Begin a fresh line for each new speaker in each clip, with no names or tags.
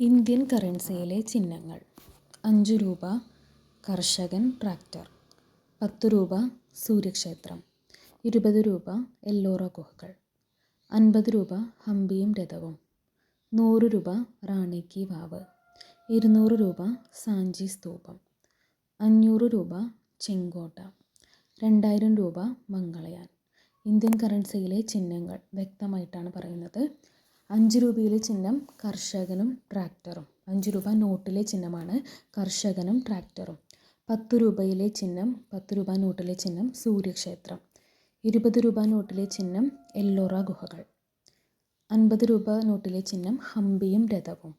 Indian കറൻസിയിലെ ചിഹ്നങ്ങൾ. അഞ്ച് രൂപ കർഷകൻ ട്രാക്ടർ പത്ത് രൂപ സൂര്യക്ഷേത്രം ഇരുപത് രൂപ എല്ലോറ ഗുഹകൾ അൻപത് രൂപ ഹംപിയും രഥവും നൂറ് രൂപ റാണി കി വാവ് ഇരുന്നൂറ് രൂപ സാഞ്ചി സ്തൂപം അഞ്ഞൂറ് രൂപ ചെങ്കോട്ട രണ്ടായിരം രൂപ മംഗളയാൻ. ഇന്ത്യൻ കറൻസിയിലെ ചിഹ്നങ്ങൾ വ്യക്തമായിട്ടാണ് പറയുന്നത്. അഞ്ച് രൂപയിലെ ചിഹ്നം കർഷകനും ട്രാക്ടറും. അഞ്ച് രൂപ നോട്ടിലെ ചിഹ്നമാണ് കർഷകനും ട്രാക്ടറും. പത്ത് രൂപയിലെ ചിഹ്നം പത്ത് രൂപ നോട്ടിലെ ചിഹ്നം സൂര്യക്ഷേത്രം. ഇരുപത് രൂപ നോട്ടിലെ ചിഹ്നം എല്ലോറ ഗുഹകൾ. അൻപത് രൂപ നോട്ടിലെ ചിഹ്നം ഹംപിയും രഥവും.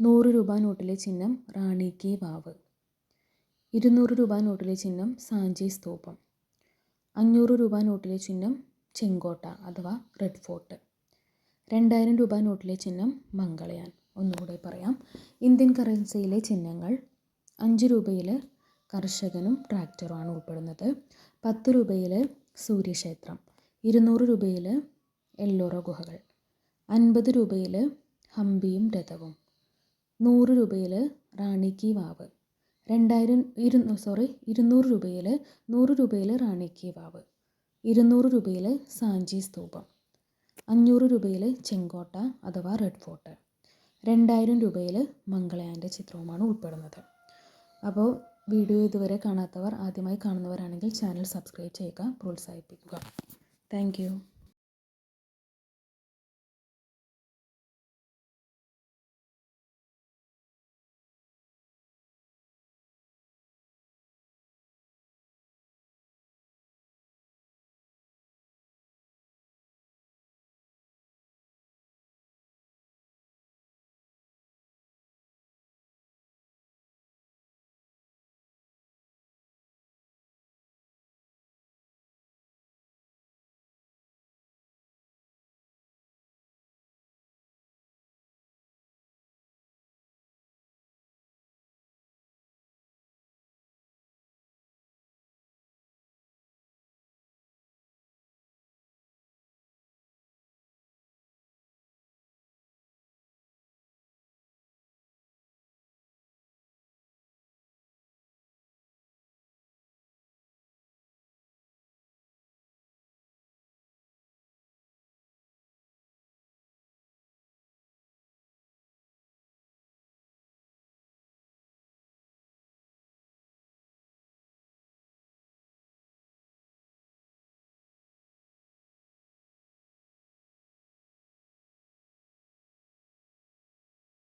നൂറ് രൂപ നോട്ടിലെ ചിഹ്നം റാണി കി വാവ്. ഇരുന്നൂറ് രൂപ നോട്ടിലെ ചിഹ്നം സാഞ്ചി സ്തൂപം. അഞ്ഞൂറ് രൂപ നോട്ടിലെ ചിഹ്നം ചെങ്കോട്ട അഥവാ റെഡ് ഫോർട്ട്. രണ്ടായിരം രൂപ നോട്ടിലെ ചിഹ്നം മംഗളയാൻ. ഒന്നുകൂടെ പറയാം. ഇന്ത്യൻ കറൻസിയിലെ ചിഹ്നങ്ങൾ അഞ്ച് രൂപയിൽ കർഷകനും ട്രാക്ടറുമാണ് ഉൾപ്പെടുന്നത്. പത്ത് രൂപയിൽ സൂര്യക്ഷേത്രം ഇരുന്നൂറ് രൂപയിൽ എല്ലോറ ഗുഹകൾ അൻപത് രൂപയിൽ ഹംപിയും രഥവും നൂറ് രൂപയിൽ റാണി കി വാവ് രണ്ടായിരം ഇരു സോറി ഇരുന്നൂറ് രൂപയിൽ നൂറ് രൂപയിൽ റാണി കി വാവ് ഇരുന്നൂറ് രൂപയിൽ സാഞ്ചി സ്തൂപം. അഞ്ഞൂറ് രൂപയിൽ ചെങ്കോട്ട അഥവാ റെഡ് ഫോർട്ട്. രണ്ടായിരം രൂപയിൽ മംഗളയാന്റെ ചിത്രവുമാണ് ഉൾപ്പെടുന്നത്. അപ്പോൾ വീഡിയോ ഇതുവരെ കാണാത്തവർ ആദ്യമായി കാണുന്നവരാണെങ്കിൽ ചാനൽ സബ്സ്ക്രൈബ് ചെയ്യുക പ്രോത്സാഹിപ്പിക്കുക. താങ്ക്